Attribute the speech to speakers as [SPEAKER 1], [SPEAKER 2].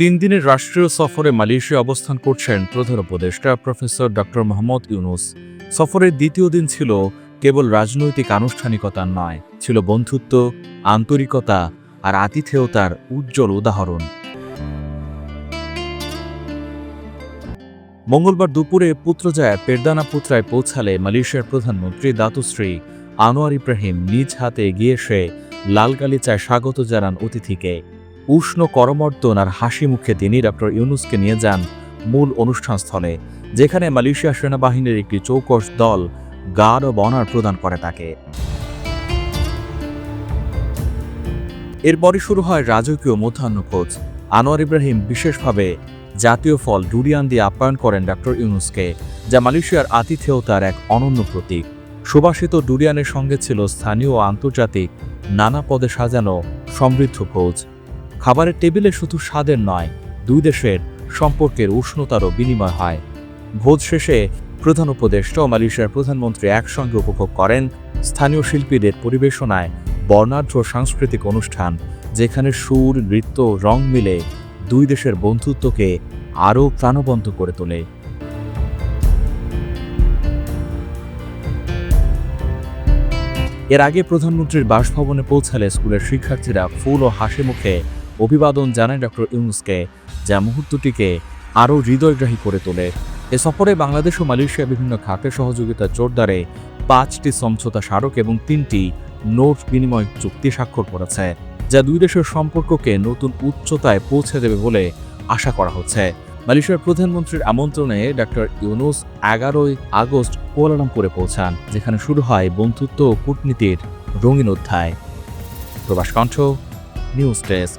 [SPEAKER 1] তিন দিনের রাষ্ট্রীয় সফরে মালয়েশিয়া অবস্থান করছেন প্রধান উপদেষ্টা প্রফেসর ডক্টর মোহাম্মদ ইউনুস। সফরের দ্বিতীয় দিন ছিল কেবল রাজনৈতিক আনুষ্ঠানিকতা নয়, ছিল বন্ধুত্ব, আন্তরিকতা আর আতিথেয়তার উজ্জ্বল উদাহরণ। মঙ্গলবার দুপুরে পুত্রজায়া পেরদানা পুত্রায় পৌঁছালে মালয়েশিয়ার প্রধানমন্ত্রী দাতুশ্রী আনোয়ার ইব্রাহিম নিজ হাতে এগিয়ে এসে লাল গালিচায় স্বাগত জানান অতিথিকে। উষ্ণ করমর্দন আর হাসি মুখে তিনি ডক্টর ইউনুসকে নিয়ে যান মূল অনুষ্ঠানস্থলে, যেখানে মালয়েশিয়া সেনাবাহিনীর একটি চৌকস দল গার্ড অব অনার প্রদান করে তাকে। এরপরই শুরু হয় রাজকীয় মধ্যাহ্ন মধ্যাহ্নভোজ আনোয়ার ইব্রাহিম বিশেষভাবে জাতীয় ফল ডুরিয়ান দিয়ে আপ্যায়ন করেন ডক্টর ইউনুসকে, যা মালয়েশিয়ার আতিথেয়তার এক অনন্য প্রতীক। সুবাসিত ডুরিয়ানের সঙ্গে ছিল স্থানীয় ও আন্তর্জাতিক নানা পদে সাজানো সমৃদ্ধ ভোজ খাবারের টেবিলে শুধু স্বাদের নয়, দুই দেশের সম্পর্কের উষ্ণতারও বিনিময় হয়। ভোজ শেষে প্রধান উপদেষ্টা ও মালয়েশিয়ার প্রধানমন্ত্রী একসঙ্গে উপভোগ করেন স্থানীয় শিল্পীদের পরিবেশনায় বর্ণাঢ্য সাংস্কৃতিক অনুষ্ঠান, যেখানে সুর, নৃত্য, রং মিলে দুই দেশের বন্ধুত্বকে আরও প্রাণবন্ত করে তোলে। এর আগে প্রধানমন্ত্রীর বাসভবনে পৌঁছালে স্কুলের শিক্ষার্থীরা ফুল ও হাসি মুখে অভিবাদন জানায় ডক্টর ইউনুসকে, যা মুহূর্তটিকে আরও হৃদয়গ্রাহী করে তোলে। এ সফরে বাংলাদেশ ও মালয়েশিয়া বিভিন্ন খাতে সহযোগিতা জোরদারে পাঁচটি সমঝোতা স্মারক এবং তিনটি নোট বিনিময় চুক্তি স্বাক্ষর করেছে, যা দুই দেশের সম্পর্ককে নতুন উচ্চতায় পৌঁছে দেবে বলে আশা করা হচ্ছে। মালয়েশিয়ার প্রধানমন্ত্রীর আমন্ত্রণে ডক্টর ইউনুস এগারোই আগস্ট কুয়ালালামপুরে পৌঁছান, যেখানে শুরু হয় বন্ধুত্ব ও কূটনীতির রঙিন অধ্যায়। প্রবাস কণ্ঠ, নিউজ ডেস্ক।